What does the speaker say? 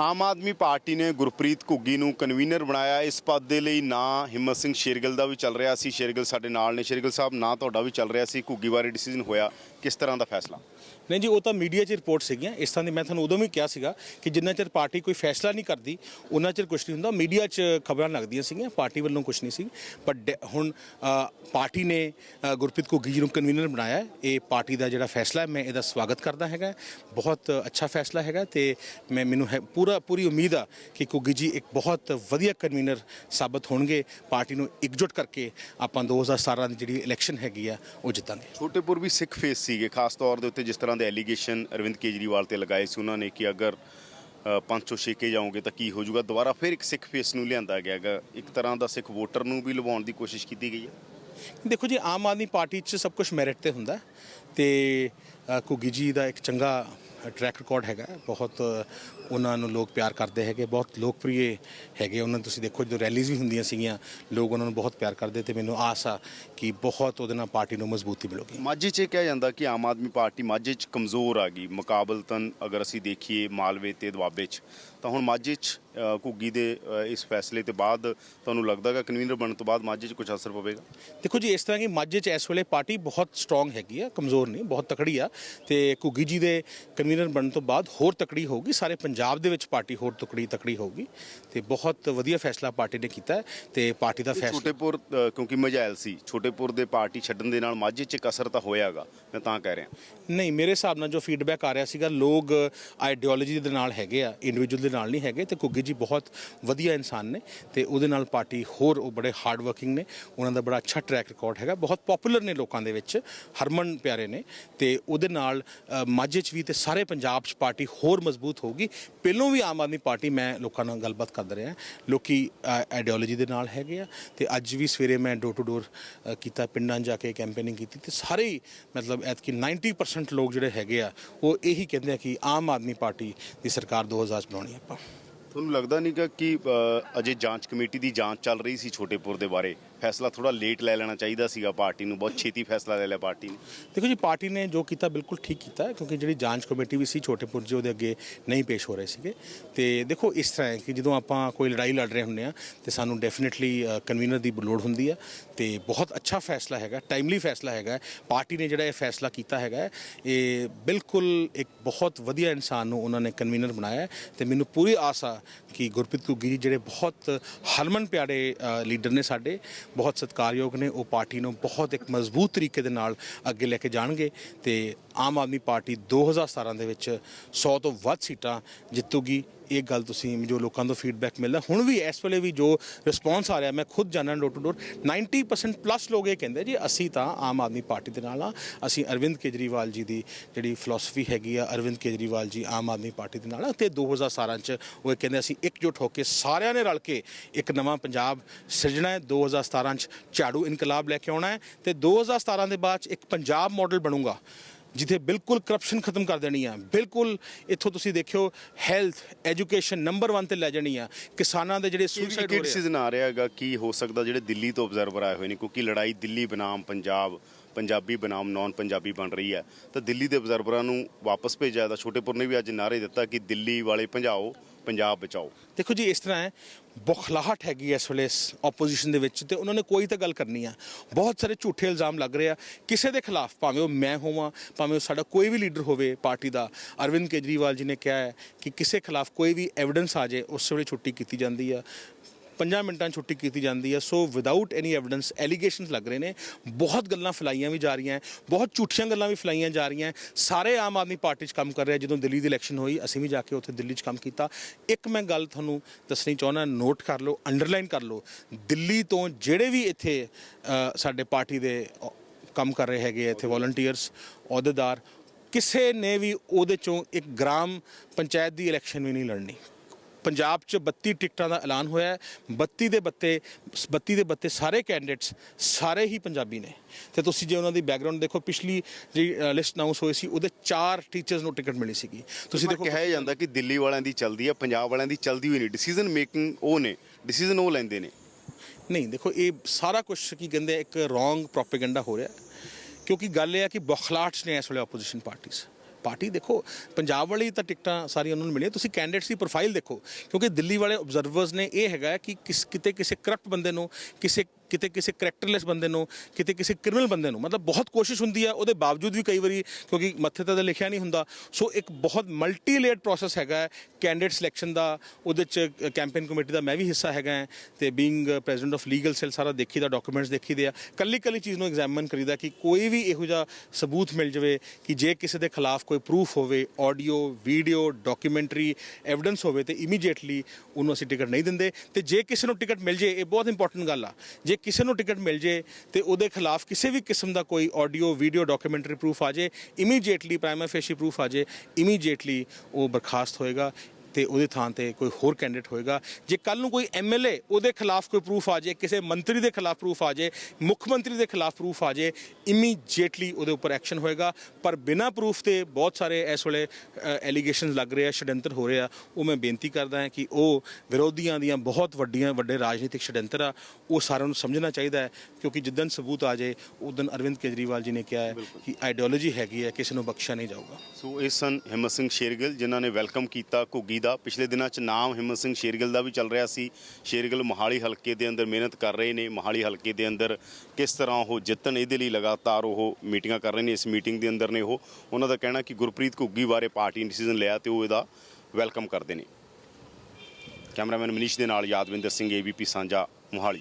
Aam Aadmi party ਨੇ ਗੁਰਪ੍ਰੀਤ ਘੁੱਗੀ ਨੂੰ convener ਬਣਾਇਆ। ਇਸ ਪਦ ਦੇ ਲਈ ਨਾਂ ਹਿੰਮਤ ਸਿੰਘ ਸ਼ੇਰਗਲ ਦਾ ਵੀ ਚੱਲ ਰਿਹਾ ਸੀ। ਸ਼ੇਰਗਲ ਸਾਡੇ ਨਾਲ ਨੇ। ਸ਼ੇਰਗਲ ਸਾਹਿਬ, ਨਾਂ ਤੁਹਾਡਾ ਵੀ ਚੱਲ ਰਿਹਾ ਸੀ। ਘੁੱਗੀ ਬਾਰੇ ਡਿਸੀਜਨ ਹੋਇਆ। ਕਿਸ ਤਰ੍ਹਾਂ ਦਾ ਫੈਸਲਾ? ਨਹੀਂ ਜੀ ਉਹ ਤਾਂ ਮੀਡੀਆ 'ਚ ਰਿਪੋਰਟ ਸੀਗੀਆਂ। ਇਸ ਤਰ੍ਹਾਂ ਦੀ ਮੈਂ ਤੁਹਾਨੂੰ ਉਦੋਂ ਵੀ ਕਿਹਾ ਸੀਗਾ ਕਿ ਜਿੰਨਾ ਚਿਰ ਪਾਰਟੀ ਕੋਈ ਫੈਸਲਾ ਨਹੀਂ ਕਰਦੀ ਉਹਨਾਂ ਚਿਰ ਕੁਝ ਨਹੀਂ ਹੁੰਦਾ। ਮੀਡੀਆ 'ਚ ਖਬਰਾਂ ਲੱਗਦੀਆਂ ਸੀਗੀਆਂ ਪਾਰਟੀ ਵੱਲੋਂ ਕੁਝ ਨਹੀਂ ਸੀ। ਪਰ ਡੈ- ਹੁਣ ਪਾਰਟੀ ਨੇ ਗੁਰਪ੍ਰੀਤ ਘੁੱਗੀ ਜੀ ਨੂੰ ਕਨਵੀਨਰ ਬਣਾਇਆ। ਇਹ ਪਾਰਟੀ ਦਾ ਜਿਹੜਾ ਫੈਸਲਾ ਹੈ ਮੈਂ ਇਹਦਾ ਸਵਾਗਤ ਕਰਦਾ ਹੈਗਾ। ਬਹੁਤ ਅੱਛਾ ਫੈਸਲਾ ਹੈਗਾ ਤੇ ਮੈਂ ਮੈਨੂੰ ਹੈ ਪੂਰਾ ਪੂਰੀ ਉਮੀਦ ਆ ਕਿ ਘੁੱਗੀ ਜੀ ਇੱਕ ਬਹੁਤ ਵਧੀਆ ਕਨਵੀਨਰ ਸਾਬਤ ਹੋਣਗੇ। ਪਾਰਟੀ ਨੂੰ ਇਕਜੁੱਟ ਕਰਕੇ ਆਪਾਂ 2017 ਦੀ ਜਿਹੜੀ ਇਲੈਕਸ਼ਨ ਹੈਗੀ ਆ ਉਹ ਜਿੱਤਾਂਗੇ। ਛੋਟੇਪੁਰ ਵੀ ਸਿੱਖ ਫੇਸ ਸੀਗੇ ਖਾਸ ਤੌਰ ਦੇ ਉੱਤੇ ਜਿਸ ਤਰ੍ਹਾਂ ਦੇ ਐਲੀਗੇਸ਼ਨ ਅਰਵਿੰਦ ਕੇਜਰੀਵਾਲ ਤੇ ਲਗਾਏ ਸੀ ਉਹਨਾਂ ਨੇ ਕਿ ਅਗਰ ਅ, ਪੰਜ ਸੌ ਛੇਕੇ ਜਾਓਗੇ ਤਾਂ ਕੀ ਹੋ ਜਾਊਗਾ? ਦੁਬਾਰਾ ਫਿਰ ਇੱਕ ਸਿੱਖ ਫੇਸ ਨੂੰ ਲਿਆਂਦਾ ਗਿਆ ਹੈਗਾ। ਇੱਕ ਤਰ੍ਹਾਂ ਦਾ ਸਿੱਖ ਵੋਟਰ ਨੂੰ ਵੀ ਲਵਾਉਣ ਦੀ ਕੋਸ਼ਿਸ਼ ਕੀਤੀ ਗਈ ਹੈ? ਦੇਖੋ ਜੀ ਆਮ ਆਦਮੀ ਪਾਰਟੀ 'ਚ ਸਭ ਕੁਝ ਮੈਰਿਟ ਤੇ ਹੁੰਦਾ ਹੈ ਤੇ ਅ, ਘੁੱਗੀ ਜੀ ਦਾ ਇੱਕ ਚੰਗਾ ਟਰੈਕ ਰਿਕਾਰਡ ਹੈਗਾ ਬਹੁਤ ਉਹਨਾਂ ਨੂੰ ਲੋਕ ਪਿਆਰ ਕਰਦੇ ਹੈਗੇ ਬਹੁਤ ਲੋਕਪ੍ਰਿਯ ਹੈਗੇ। ਉਹਨਾਂ ਤੁਸੀਂ ਦੇਖੋ ਜਦੋਂ ਰੈਲੀਜ਼ ਵੀ ਹੁੰਦੀਆਂ ਸੀਗੀਆਂ ਲੋਕ ਉਹਨਾਂ ਨੂੰ ਬਹੁਤ ਪਿਆਰ ਕਰਦੇ ਤੇ ਮੈਨੂੰ ਆਸ ਆ ਕਿ ਬਹੁਤ ਉਹਦੇ ਨਾਲ ਪਾਰਟੀ ਨੂੰ ਮਜ਼ਬੂਤੀ ਮਿਲੂਗੀ। ਮਾਝੇ 'ਚ ਇਹ ਕਿਹਾ ਜਾਂਦਾ ਕਿ ਆਮ ਆਦਮੀ ਪਾਰਟੀ ਮਾਝੇ 'ਚ ਕਮਜ਼ੋਰ ਆ ਗਈ। ਮੁਕਾਬਲਤਨ ਅਗਰ ਅਸੀਂ ਦੇਖੀਏ ਮਾਲਵੇ ਤੇ ਦੁਆਬੇ 'ਚ ਤਾਂ ਹੁਣ ਮਾਝੇ 'ਚ ਘੁੱਗੀ ਦੇ ਇਸ ਫੈਸਲੇ ਤੇ ਬਾਅਦ ਤੁਹਾਨੂੰ ਲੱਗਦਾ ਕਿ ਕਨਵੀਨਰ ਬਣਨ ਤੋਂ ਬਾਅਦ ਮਾਝੇ 'ਚ ਕੁਝ ਅਸਰ ਪਵੇਗਾ? ਦੇਖੋ ਜੀ ਇਸ ਤਰ੍ਹਾਂ ਕਿ ਮਾਝੇ 'ਚ ਇਸ ਵੇਲੇ ਪਾਰਟੀ ਬਹੁਤ ਸਟਰੋਂਗ ਹੈਗੀ ਆ ਕਮਜ਼ੋਰ ਨਹੀਂ ਬਹੁਤ ਤਕੜੀ ਆ ਤੇ ਘੁੱਗੀ ਜੀ ਦੇ ਕਨਵੀਨਰ ਬਣਨ ਤੋਂ ਬਾਅਦ ਹੋਰ ਤਕੜੀ ਹੋਊਗੀ ਸਾਰੇ ਪੰਜਾਬ ਦੇ ਵਿੱਚ ਪਾਰਟੀ ਹੋਰ ਤਕੜੀ ਤਕੜੀ ਹੋਊਗੀ ਤੇ ਬਹੁਤ ਵਧੀਆ ਫੈਸਲਾ ਪਾਰਟੀ ਨੇ ਕੀਤਾ ਤੇ ਪਾਰਟੀ ਦਾ ਫੈਸਲਾ ਛੋਟੇਪੁਰ ਕਿਉਂਕਿ ਮਝੈਲ ਸੀ ਛੋਟੇਪੁਰ ਦੇ ਪਾਰਟੀ ਛੱਡਣ ਦੇ ਨਾਲ ਮਾਝੇ 'ਚ ਇੱਕ ਅਸਰ ਤਾਂ ਹੋਇਆਗਾ ਮੈਂ ਤਾਂ ਕਹਿ ਰਿਹਾ। ਨਹੀਂ ਮੇਰੇ ਹਿਸਾਬ ਨਾਲ ਜੋ ਫੀਡਬੈਕ ਆ ਰਿਹਾ ਸੀਗਾ ਲੋਕ ਆਈਡੀਓਲੋਜੀ ਦੇ ਨਾਲ ਹੈਗੇ ਆ ਇੰਡੀਵਿਜੂਅਲ ਦੇ ਨਾਲ ਨਹੀਂ ਹੈਗੇ ਤੇ ਘੁੱਗੀ ਜੀ ਬਹੁਤ ਵਧੀਆ ਇਨਸਾਨ ਨੇ ਤੇ ਉਹਦੇ ਨਾਲ ਪਾਰਟੀ ਹੋਰ ਉਹ ਬੜੇ ਹਾਰਡ ਵਰਕਿੰਗ ਨੇ ਉਹਨਾਂ ਦਾ ਬੜਾ ਅੱਛਾ ਟਰੈਕ ਰਿਕਾਰਡ ਹੈਗਾ ਬਹੁਤ ਪਪੂਲਰ ਨੇ ਲੋਕਾਂ ਦੇ ਵਿੱਚ ਹਰਮਨ ਪਿਆਰੇ ਨੇ ਤੇ ਉਹਦੇ ਨਾਲ ਮਾਝੇ 'ਚ ਵੀ ਤੇ ਸਾਰੇ ਪੰਜਾਬ 'ਚ ਪਾਰਟੀ ਹੋਰ ਮਜ਼ਬੂਤ ਹੋਊਗੀ ਪਹਿਲੋਂ ਵੀ ਆਮ ਆਦਮੀ ਪਾਰਟੀ ਮੈਂ ਲੋਕਾਂ ਨਾਲ ਗੱਲਬਾਤ ਕਰਦਾ ਰਿਹਾ। ਲੋਕੀ ਆਈਡੀਓਲੋਜੀ ਦੇ ਨਾਲ ਹੈਗੇ ਆ ਤੇ ਅੱਜ ਵੀ ਸਵੇਰੇ ਮੈਂ ਡੋਰ ਟੂ ਡੋਰ ਕੀਤਾ, ਪਿੰਡਾਂ 'ਚ ਜਾ ਕੇ ਕੈਂਪੇਨਿੰਗ ਕੀਤੀ ਤੇ ਸਾਰੇ ਮਤਲਬ ਐਤਕੀ 90% ਲੋਕ ਜਿਹੜੇ ਹੈਗੇ ਆ, ਉਹ ਇਹੀ ਕਹਿੰਦੇ ਆ ਕਿ ਆਮ ਆਦਮੀ ਪਾਰਟੀ ਦੀ ਸਰਕਾਰ 2000 ਚ ਬਣਾਉਣੀ ਆਪਾਂ। ਤੁਹਾਨੂੰ ਲੱਗਦਾ ਨਹੀਂ ਕਿ ਕਿ ਅਜੇ ਜਾਂਚ ਕਮੇਟੀ ਦੀ ਜਾਂਚ ਚੱਲ ਰਹੀ ਸੀ ਛੋਟੇਪੁਰ ਦੇ ਬਾਰੇ? ਫੈਸਲਾ ਥੋੜਾ ਲੇਟ ਲੈ ਲੈਣਾ ਚਾਹੀਦਾ ਸੀਗਾ ਪਾਰਟੀ ਨੂੰ, ਬਹੁਤ ਛੇਤੀ ਫੈਸਲਾ ਲੈ ਲਿਆ ਪਾਰਟੀ ਨੇ। ਦੇਖੋ ਜੀ, ਪਾਰਟੀ ਨੇ ਜੋ ਕੀਤਾ ਬਿਲਕੁਲ ਠੀਕ ਕੀਤਾ, ਕਿਉਂਕਿ ਜਿਹੜੀ ਜਾਂਚ ਕਮੇਟੀ ਵੀ ਸੀ ਛੋਟੇ ਪੁਰਜੇ ਉਹਦੇ ਅੱਗੇ ਨਹੀਂ ਪੇਸ਼ ਹੋ ਰਹੇ ਸੀਗੇ। ਤੇ ਦੇਖੋ, ਇਸ ਤਰ੍ਹਾਂ ਹੈ ਕਿ ਜਦੋਂ ਆਪਾਂ ਕੋਈ ਲੜਾਈ ਲੜ ਰਹੇ ਹੁੰਦੇ ਆ ਤੇ ਸਾਨੂੰ ਡੈਫੀਨਿਟਲੀ ਕਨਵੀਨਰ ਦੀ ਲੋੜ ਹੁੰਦੀ ਆ ਤੇ ਬਹੁਤ ਅੱਛਾ ਫੈਸਲਾ ਹੈਗਾ ਟਾਈਮਲੀ ਫੈਸਲਾ ਹੈਗਾ ਪਾਰਟੀ ਨੇ ਜਿਹੜਾ ਇਹ ਫੈਸਲਾ ਕੀਤਾ ਹੈਗਾ ਇਹ ਬਿਲਕੁਲ ਇੱਕ ਬਹੁਤ ਵਧੀਆ ਇਨਸਾਨ ਨੂੰ ਉਹਨਾਂ ਨੇ ਕਨਵੀਨਰ ਬਣਾਇਆ ਹੈ। ਤੇ ਮੈਨੂੰ ਪੂਰੀ ਆਸ ਆ ਕਿ ਗੁਰਪ੍ਰੀਤ ਘੁੱਗੀ ਜੀ, ਜਿਹੜੇ ਬਹੁਤ ਹਰਮਨ ਪਿਆਰੇ ਲੀਡਰ ਨੇ ਸਾਡੇ ਬਹੁਤ ਸਤਿਕਾਰਯੋਗ ਨੇ, ਉਹ ਪਾਰਟੀ ਨੂੰ ਬਹੁਤ ਇੱਕ ਮਜ਼ਬੂਤ ਤਰੀਕੇ ਦੇ ਨਾਲ ਅੱਗੇ ਲੈ ਕੇ ਜਾਣਗੇ ਤੇ ਆਮ ਆਦਮੀ ਪਾਰਟੀ 2017 ਦੇ ਵਿੱਚ 100 ਤੋਂ ਵੱਧ ਸੀਟਾਂ ਜਿੱਤੂਗੀ। ਇਹ ਗੱਲ ਤੁਸੀਂ ਜੋ ਲੋਕਾਂ ਤੋਂ ਫੀਡਬੈਕ ਮਿਲਦਾ, ਹੁਣ ਵੀ ਇਸ ਵੇਲੇ ਵੀ ਜੋ ਰਿਸਪੌਂਸ ਆ ਰਿਹਾ, ਮੈਂ ਖੁਦ ਜਾਣਨ ਡੋਰ ਟੂ ਡੋਰ 90% ਪਲੱਸ ਲੋਕ ਇਹ ਕਹਿੰਦੇ ਜੀ, ਅਸੀਂ ਤਾਂ ਆਮ ਆਦਮੀ ਪਾਰਟੀ ਦੇ ਨਾਲ ਆ, ਅਸੀਂ ਅਰਵਿੰਦ ਕੇਜਰੀਵਾਲ ਜੀ ਦੀ ਜਿਹੜੀ ਫਿਲਾਸਫੀ ਹੈਗੀ ਆ, ਅਰਵਿੰਦ ਕੇਜਰੀਵਾਲ ਜੀ ਆਮ ਆਦਮੀ ਪਾਰਟੀ ਦੇ ਨਾਲ ਆ, ਤੇ 2017 ਚ ਉਹ ਇਹ ਕਹਿੰਦੇ ਅਸੀਂ ਇਕਜੁੱਟ ਹੋ ਕੇ ਸਾਰਿਆਂ ਨੇ ਰਲ ਕੇ ਇੱਕ ਨਵਾਂ ਪੰਜਾਬ ਸਿਰਜਣਾ ਹੈ 2017 ਚ ਝਾੜੂ ਇਨਕਲਾਬ ਲੈ ਕੇ ਆਉਣਾ ਹੈ, ਤੇ 2017 ਦੇ ਬਾਅਦ 'ਚ ਇੱਕ ਪੰਜਾਬ ਮਾਡਲ ਬਣੂਗਾ। ਜਿੱਥੇ ਬਿਲਕੁਲ ਕਰਪਸ਼ਨ ਖਤਮ ਕਰ ਦੇਣੀ ਆ। ਬਿਲਕੁਲ ਇੱਥੋਂ ਤੁਸੀਂ ਦੇਖਿਓ ਹੈਲਥ ਐਜੂਕੇਸ਼ਨ ਨੰਬਰ 1 ਤੇ ਲੈ ਜਾਣੀ ਆ। ਕਿਸਾਨਾਂ ਦੇ ਜਿਹੜੇ ਸੁਸਾਈਡ ਹੋ ਰਹੇ ਆ। ਡਿਸੀਜਨ ਆ ਰਿਹਾ ਹੈਗਾ ਕੀ ਹੋ ਸਕਦਾ ਜਿਹੜੇ ਦਿੱਲੀ ਤੋਂ ਆਬਜ਼ਰਵਰ ਆਏ ਹੋਏ ਨੇ ਕਿਉਂਕਿ ਲੜਾਈ ਦਿੱਲੀ ਬਨਾਮ ਪੰਜਾਬ ਪੰਜਾਬੀ ਬਨਾਮ ਨਾਨ ਪੰਜਾਬੀ ਬਣ ਰਹੀ ਹੈ। ਤਾਂ ਦਿੱਲੀ ਦੇ ਆਬਜ਼ਰਵਰਾਂ ਨੂੰ ਵਾਪਸ ਭੇਜਿਆ ਤਾਂ ਛੋਟੇਪੁਰ ਨੇ ਵੀ ਅੱਜ ਨਾਰੇ ਦਿੱਤਾ ਕਿ ਦਿੱਲੀ ਵਾਲੇ ਭਜਾਓ। ਪੰਜਾਬ ਬਚਾਓ। ਦੇਖੋ ਜੀ, ਇਸ ਤਰ੍ਹਾਂ ਹੈ, ਬੁਖਲਾਹਟ ਹੈਗੀ ਇਸ ਵੇਲੇ ਆਪੋਜੀਸ਼ਨ ਦੇ ਵਿੱਚ ਤੇ ਉਹਨਾਂ ਨੇ ਕੋਈ ਤਾਂ ਗੱਲ ਕਰਨੀ ਆ। ਬਹੁਤ ਸਾਰੇ ਝੂਠੇ ਇਲਜ਼ਾਮ ਲੱਗ ਰਹੇ ਆ। ਕਿਸੇ ਦੇ ਖਿਲਾਫ ਭਾਵੇਂ ਉਹ ਮੈਂ ਹੋਵਾਂ, ਭਾਵੇਂ ਉਹ ਸਾਡਾ ਕੋਈ ਵੀ ਲੀਡਰ ਹੋਵੇ ਪਾਰਟੀ ਦਾ, ਅਰਵਿੰਦ ਕੇਜਰੀਵਾਲ ਜੀ ਨੇ ਕਿਹਾ ਹੈ ਕਿ ਕਿਸੇ ਖਿਲਾਫ ਕੋਈ ਵੀ ਐਵੀਡੈਂਸ ਆ ਜਾਏ, ਉਸ ਵੇਲੇ ਛੁੱਟੀ ਕੀਤੀ ਜਾਂਦੀ ਆ। ਪੰਜਾਂ ਮਿੰਟਾਂ 'ਚ ਛੁੱਟੀ ਕੀਤੀ ਜਾਂਦੀ ਹੈ। So without any evidence allegations ਲੱਗ ਰਹੇ ਨੇ। ਬਹੁਤ ਗੱਲਾਂ ਫੈਲਾਈਆਂ ਵੀ ਜਾ ਰਹੀਆਂ ਬਹੁਤ ਝੂਠੀਆਂ ਗੱਲਾਂ ਵੀ ਫੈਲਾਈਆਂ ਜਾ ਰਹੀਆਂ ਸਾਰੇ ਆਮ ਆਦਮੀ ਪਾਰਟੀ 'ਚ ਕੰਮ ਕਰ ਰਹੇ ਜਦੋਂ ਦਿੱਲੀ ਦੀ ਇਲੈਕਸ਼ਨ ਹੋਈ, ਅਸੀਂ ਵੀ ਜਾ ਕੇ ਉੱਥੇ ਦਿੱਲੀ 'ਚ ਕੰਮ ਕੀਤਾ। ਇੱਕ ਮੈਂ ਗੱਲ ਤੁਹਾਨੂੰ ਦੱਸਣੀ ਚਾਹੁੰਦਾ ਨੋਟ ਕਰ ਲਓ ਅੰਡਰਲਾਈਨ ਕਰ ਲਓ। ਦਿੱਲੀ ਤੋਂ ਜਿਹੜੇ ਵੀ ਇੱਥੇ ਸਾਡੇ ਪਾਰਟੀ ਦੇ ਕੰਮ ਕਰ ਰਹੇ ਹੈਗੇ ਇੱਥੇ ਵੋਲੰਟੀਅਰਸ ਅਹੁਦੇਦਾਰ, ਕਿਸੇ ਨੇ ਵੀ ਉਹਦੇ ਚੋਂ ਇੱਕ ਗ੍ਰਾਮ ਪੰਚਾਇਤ ਦੀ ਇਲੈਕਸ਼ਨ ਵੀ ਨਹੀਂ ਲੜਨੀ। ਪੰਜਾਬ 'ਚ 32 ਟਿਕਟਾਂ ਦਾ ਐਲਾਨ ਹੋਇਆ ਹੈ। 32 ਦੇ ਬੱਤੇ 32 ਦੇ ਬੱਤੇ ਸਾਰੇ ਕੈਂਡੀਡੇਟਸ ਸਾਰੇ ਹੀ ਪੰਜਾਬੀ ਨੇ। ਤੇ ਤੁਸੀਂ ਜੇ ਉਹਨਾਂ ਦੀ ਬੈਕਗ੍ਰਾਉਂਡ ਦੇਖੋ ਪਿਛਲੀ ਜਿਹੜੀ ਲਿਸਟ ਅਨਾਉਂਸ ਹੋਈ ਸੀ ਉਹਦੇ ਚਾਰ ਟੀਚਰਸ ਨੂੰ ਟਿਕਟ ਮਿਲੀ ਸੀਗੀ। ਤੁਸੀਂ ਦੇਖੋ ਕਿਹਾ ਜਾਂਦਾ ਕਿ ਦਿੱਲੀ ਵਾਲਿਆਂ ਦੀ ਚੱਲਦੀ ਹੈ ਪੰਜਾਬ ਵਾਲਿਆਂ ਦੀ ਚੱਲਦੀ ਹੋਈ ਨਹੀਂ। ਡਿਸੀਜਨ ਮੇਕਿੰਗ ਉਹ ਨੇ ਡਿਸੀਜਨ ਉਹ ਲੈਂਦੇ ਨੇ। ਨਹੀਂ ਦੇਖੋ ਇਹ ਸਾਰਾ ਕੁਝ ਕੀ ਕਹਿੰਦੇ ਇੱਕ ਰੋਂਗ ਪ੍ਰੋਪੇਗੈਂਡਾ ਹੋ ਰਿਹਾ। ਕਿਉਂਕਿ ਗੱਲ ਇਹ ਹੈ ਕਿ ਬਖਲਾਟਸ ਨੇ ਇਸ ਵੇਲੇ ਆਪੋਜੀਸ਼ਨ ਪਾਰਟੀਆਂ ਪਾਰਟੀ ਦੇਖੋ, ਪੰਜਾਬ ਵਾਲੀ ਤਾਂ ਟਿਕਟਾਂ ਸਾਰੀਆਂ ਉਹਨਾਂ ਨੂੰ ਮਿਲੀਆਂ। ਤੁਸੀਂ ਕੈਂਡੀਡੇਟਸ ਦੀ ਪ੍ਰੋਫਾਈਲ ਦੇਖੋ, ਕਿਉਂਕਿ ਦਿੱਲੀ ਵਾਲੇ ਆਬਜ਼ਰਵਰਸ ਨੇ ਇਹ ਹੈਗਾ ਕਿ ਕਿਸ ਕਿਤੇ ਕਿਸੇ ਕਰਪਟ ਬੰਦੇ ਨੂੰ, ਕਿਸੇ ਕਿਤੇ ਕਿਸੇ ਕਰੈਕਟਰਲੈਸ ਬੰਦੇ ਨੂੰ, ਕਿਤੇ ਕਿਸੇ ਕ੍ਰਿਮੀਨਲ ਬੰਦੇ ਨੂੰ, ਮਤਲਬ ਬਹੁਤ ਕੋਸ਼ਿਸ਼ ਹੁੰਦੀ ਹੈ, ਉਹਦੇ ਬਾਵਜੂਦ ਵੀ ਕਈ ਵਾਰੀ ਕਿਉਂਕਿ ਮੱਥੇ ਤੇ ਤਾਂ ਲਿਖਿਆ ਨਹੀਂ ਹੁੰਦਾ। ਸੋ ਇੱਕ ਬਹੁਤ ਮਲਟੀ ਲੇਅਰਡ ਪ੍ਰੋਸੈਸ ਹੈਗਾ ਕੈਂਡੀਡੇਟ ਸਿਲੈਕਸ਼ਨ ਦਾ, ਉਹਦੇ ਚ ਕੈਂਪੇਨ ਕਮੇਟੀ ਦਾ ਮੈਂ ਵੀ ਹਿੱਸਾ ਹੈਗਾ ਹੈ, ਤੇ being president of legal cell ਸਾਰਾ ਦੇਖੀਦਾ ਡਾਕੂਮੈਂਟਸ ਦੇਖੀਦੇ ਆ। ਕੱਲੀ ਕੱਲੀ ਚੀਜ਼ ਨੂੰ ਐਗਜ਼ਾਮਨ ਕਰੀਦਾ ਕਿ ਕੋਈ ਵੀ ਇਹੋ ਜਿਹਾ ਸਬੂਤ ਮਿਲ ਜਾਵੇ ਕਿ ਜੇ ਕਿਸੇ ਦੇ ਖਿਲਾਫ ਕੋਈ ਪ੍ਰੂਫ ਹੋਵੇ ਆਡੀਓ ਵੀਡੀਓ ਡਾਕੂਮੈਂਟਰੀ ਐਵੀਡੈਂਸ ਹੋਵੇ ਤੇ ਇਮੀਡੀਏਟਲੀ ਉਹਨੂੰ ਅਸੀਂ ਟਿਕਟ ਨਹੀਂ ਦਿੰਦੇ। ਤੇ ਜੇ ਕਿਸੇ ਨੂੰ ਟਿਕਟ ਮਿਲ ਜੇ, ਇਹ ਬਹੁਤ ਇੰਪੋਰਟੈਂਟ ਗੱਲ ਆ। ਜੇ ਕਿਸੇ ਨੂੰ ਟਿਕਟ ਮਿਲ ਜੇ ਤੇ ਉਹਦੇ ਖਿਲਾਫ ਕਿਸੇ ਵੀ ਕਿਸਮ ਦਾ ਕੋਈ ਆਡੀਓ ਵੀਡੀਓ ਡਾਕੂਮੈਂਟਰੀ ਪ੍ਰੂਫ ਆ ਜੇ ਇਮੀਡੀਏਟਲੀ ਪ੍ਰਾਈਮਾ ਫੇਸ਼ੀ ਪ੍ਰੂਫ ਆ ਜੇ ਇਮੀਡੀਏਟਲੀ ਉਹ ਬਰਖਾਸਤ ਹੋਏਗਾ। ਤੇ ਉਹਦੇ ਥਾਂ ਤੇ ਕੋਈ ਹੋਰ ਕੈਂਡੀਡੇਟ ਹੋਏਗਾ। ਜੇ ਕੱਲ ਨੂੰ ਕੋਈ ਐਮਐਲਏ ਉਹਦੇ ਖਿਲਾਫ ਕੋਈ ਪ੍ਰੂਫ ਆ ਜੇ ਕਿਸੇ ਮੰਤਰੀ ਦੇ ਖਿਲਾਫ ਪ੍ਰੂਫ ਆ ਜੇ ਮੁੱਖ ਮੰਤਰੀ ਦੇ ਖਿਲਾਫ ਪ੍ਰੂਫ ਆ ਜੇ ਇਮੀਡੀਏਟਲੀ ਉਹਦੇ ਉੱਪਰ ਐਕਸ਼ਨ ਹੋਏਗਾ। ਪਰ ਬਿਨਾਂ ਪ੍ਰੂਫ ਤੇ ਬਹੁਤ ਸਾਰੇ ਇਸ ਵੇਲੇ ਐਲੀਗੇਸ਼ਨਸ ਲੱਗ ਰਹੇ ਆ ਛਡੰਤਰ ਹੋ ਰਹੇ ਆ। ਉਹ ਮੈਂ ਬੇਨਤੀ ਕਰਦਾ ਹਾਂ ਕਿ ਉਹ ਵਿਰੋਧੀਆਂ ਦੀਆਂ ਬਹੁਤ ਵੱਡੀਆਂ ਵੱਡੇ ਰਾਜਨੀਤਿਕ ਛਡੰਤਰ ਆ ਉਹ ਸਾਰਿਆਂ ਨੂੰ ਸਮਝਣਾ ਚਾਹੀਦਾ ਹੈ। ਕਿਉਂਕਿ ਜਿੱਦਨ ਸਬੂਤ ਆ ਜਾਏ ਉਦੋਂ ਅਰਵਿੰਦ ਕੇਜਰੀਵਾਲ ਜੀ ਨੇ ਕਿਹਾ ਹੈ ਕਿ ਆਈਡੀਓਲੋਜੀ ਹੈਗੀ ਹੈ ਕਿਸੇ ਨੂੰ ਬਖਸ਼ਿਆ ਨਹੀਂ ਜਾਊਗਾ। ਸੋ ਇਹ ਸਨ ਹਿੰਮਤ ਸਿੰਘ ਸ਼ੇਰਗਿੱਲ ਜਿਨ੍ਹਾਂ ਨੇ ਵੈਲਕਮ ਕੀਤਾ ਘੁੱਗੀ ਦਾ। ਪਿਛਲੇ ਦਿਨਾਂ 'ਚ ਨਾਮ ਹਿੰਮਤ ਸਿੰਘ ਸ਼ੇਰਗਿੱਲ ਦਾ ਵੀ ਚੱਲ ਰਿਹਾ ਸੀ। ਸ਼ੇਰਗਿੱਲ ਮੋਹਾਲੀ ਹਲਕੇ ਦੇ ਅੰਦਰ ਮਿਹਨਤ ਕਰ ਰਹੇ ਨੇ। ਮੋਹਾਲੀ ਹਲਕੇ ਦੇ ਅੰਦਰ ਕਿਸ ਤਰ੍ਹਾਂ ਉਹ ਜਿੱਤਣ, ਇਹਦੇ ਲਈ ਲਗਾਤਾਰ ਉਹ ਮੀਟਿੰਗਾਂ ਕਰ ਰਹੇ ਨੇ। ਇਸ ਮੀਟਿੰਗ ਦੇ ਅੰਦਰ ਨੇ ਉਹ, ਉਹਨਾਂ ਦਾ ਕਹਿਣਾ ਕਿ ਗੁਰਪ੍ਰੀਤ ਘੁੱਗੀ ਬਾਰੇ ਪਾਰਟੀ ਨੇ ਡਿਸੀਜਨ ਲਿਆ ਤੇ ਉਹ ਇਹਦਾ ਵੈਲਕਮ ਕਰਦੇ ਨੇ। ਕੈਮਰਾਮੈਨ ਮਨੀਸ਼ ਦੇ ਨਾਲ ਯਾਦਵਿੰਦਰ ਸਿੰਘ ਏਬੀਪੀ ਸਾਂਝਾ, ਮੋਹਾਲੀ।